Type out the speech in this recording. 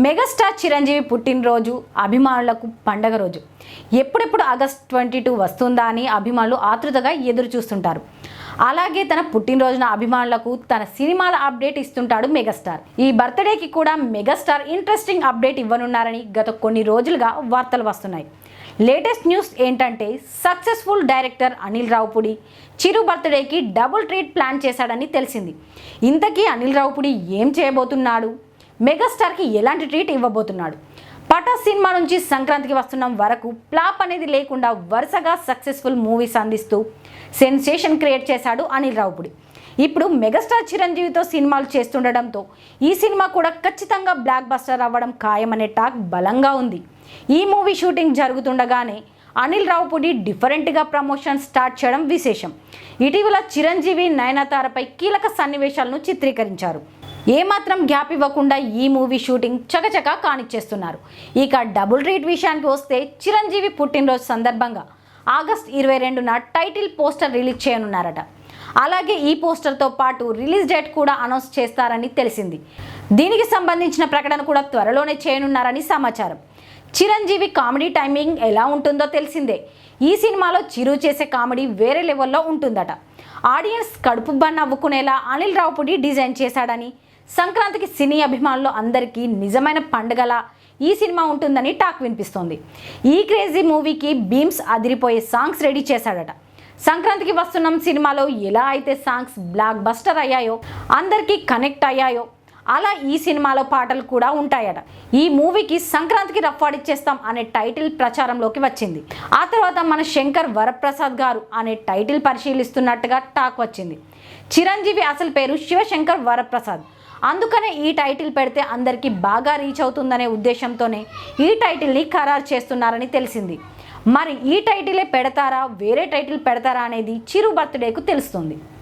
Megastar Chiranjeevi పుట్టినరోజు అభిమానులకు పండగ రోజు. ఎప్పుడెప్పుడు ఆగస్ట్ ట్వంటీ టూ వస్తుందా అని అభిమానులు ఆతృతగా ఎదురు చూస్తుంటారు. అలాగే తన పుట్టినరోజున అభిమానులకు తన సినిమాల అప్డేట్ ఇస్తుంటాడు మెగాస్టార్. ఈ బర్త్డేకి కూడా మెగాస్టార్ ఇంట్రెస్టింగ్ అప్డేట్ ఇవ్వనున్నారని గత కొన్ని రోజులుగా వార్తలు వస్తున్నాయి. లేటెస్ట్ న్యూస్ ఏంటంటే సక్సెస్ఫుల్ డైరెక్టర్ అనిల్ రావుపుడి చిరు బర్త్డేకి డబుల్ ట్రీట్ ప్లాన్ చేశాడని తెలిసింది. ఇంతకీ అనిల్ రావుపుడి ఏం చేయబోతున్నాడు? మెగాస్టార్కి ఎలాంటి ట్రీట్ ఇవ్వబోతున్నాడు? పటా సినిమా నుంచి సంక్రాంతికి వస్తున్నాం వరకు ప్లాప్ అనేది లేకుండా వరుసగా సక్సెస్ఫుల్ మూవీస్ అందిస్తూ సెన్సేషన్ క్రియేట్ చేశాడు అనిల్ రావుపుడి. ఇప్పుడు మెగాస్టార్ చిరంజీవితో సినిమాలు చేస్తుండడంతో ఈ సినిమా కూడా ఖచ్చితంగా బ్లాక్ బస్టర్ అవ్వడం ఖాయమనే టాక్ బలంగా ఉంది. ఈ మూవీ షూటింగ్ జరుగుతుండగానే అనిల్ రావుపుడి డిఫరెంట్గా ప్రమోషన్ స్టార్ట్ చేయడం విశేషం. ఇటీవల చిరంజీవి నయనతారపై కీలక సన్నివేశాలను చిత్రీకరించారు. ఏమాత్రం గ్యాప్ ఇవ్వకుండా ఈ మూవీ షూటింగ్ చకచక కానిచ్చేస్తున్నారు. ఇక డబుల్ రీట్ విషయానికి వస్తే చిరంజీవి పుట్టినరోజు సందర్భంగా ఆగస్ట్ ఇరవై రెండున టైటిల్ పోస్టర్ రిలీజ్ చేయనున్నారట. అలాగే ఈ పోస్టర్తో పాటు రిలీజ్ డేట్ కూడా అనౌన్స్ చేస్తారని తెలిసింది. దీనికి సంబంధించిన ప్రకటన కూడా త్వరలోనే చేయనున్నారని సమాచారం. చిరంజీవి కామెడీ టైమింగ్ ఎలా ఉంటుందో తెలిసిందే. ఈ సినిమాలో చిరు చేసే కామెడీ వేరే లెవెల్లో ఉంటుందట. ఆడియన్స్ కడుపుబ్బా నవ్వుకునేలా అనిల్ రావుపుడి డిజైన్ చేశాడని సంక్రాంతికి సినీ అభిమానులు అందరికీ నిజమైన పండుగలా ఈ సినిమా ఉంటుందని టాక్ వినిపిస్తోంది. ఈ క్రేజీ మూవీకి బీమ్స్ అదిరిపోయే సాంగ్స్ రెడీ చేశాడట. సంక్రాంతికి వస్తున్నాం సినిమాలో ఎలా అయితే సాంగ్స్ బ్లాక్ బస్టర్ అయ్యాయో అందరికీ కనెక్ట్ అయ్యాయో అలా ఈ సినిమాలో పాటలు కూడా ఉంటాయట. ఈ మూవీకి సంక్రాంతికి రఫ్వాడిచ్చేస్తాం అనే టైటిల్ ప్రచారంలోకి వచ్చింది. ఆ తర్వాత మన శంకర్ వరప్రసాద్ గారు అనే టైటిల్ పరిశీలిస్తున్నట్టుగా టాక్ వచ్చింది. చిరంజీవి అసలు పేరు శివశంకర్ వరప్రసాద్. అందుకనే ఈ టైటిల్ పెడితే అందరికీ బాగా రీచ్ అవుతుందనే ఉద్దేశంతోనే ఈ టైటిల్ని ఖరారు చేస్తున్నారని తెలిసింది. మరి ఈ టైటిలే పెడతారా? వేరే టైటిల్ పెడతారా అనేది చిరు బర్త్డేకు తెలుస్తుంది.